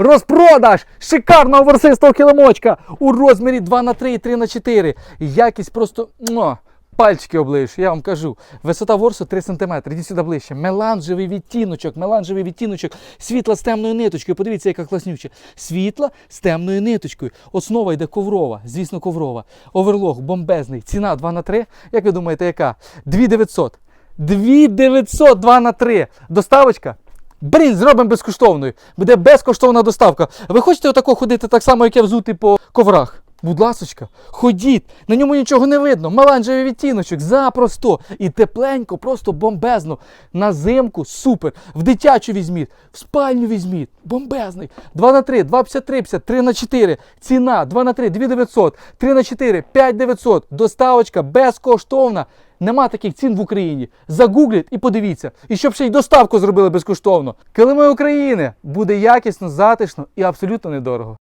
Розпродаж шикарного ворсистого килимочка у розмірі 2 на 3 і 3 на 4 Якість просто муа, пальчики облиєш, я вам кажу. Висота ворсу 3 см. Іди сюди ближче. Меланжевий відтіночок, меланжевий відтіночок, світла з темною ниточкою. Подивіться, яка класнюча. Світла з темною ниточкою. Основа йде коврова, звісно, коврова. Оверлог бомбезний. Ціна 2 на 3. Як ви думаєте, яка? 2900. 2900 2 на 3. Доставочка Блін, зробимо безкоштовною. Буде безкоштовна доставка. Ви хочете отако ходити так само, як я взути по коврах? Будь ласочка, ходіть, на ньому нічого не видно. Маланжевий відтіночок, запросто. І тепленько, просто бомбезно. На зимку супер. В дитячу візьміть, в спальню візьміть. Бомбезний. 2 на 3, 2,53, 50, 3 на 4. Ціна 2 на 3, 2900, 3 на 4, 5900. Доставочка безкоштовна. Нема таких цін в Україні. Загугліть і подивіться. І щоб ще й доставку зробили безкоштовно. Килими України буде якісно, затишно і абсолютно недорого.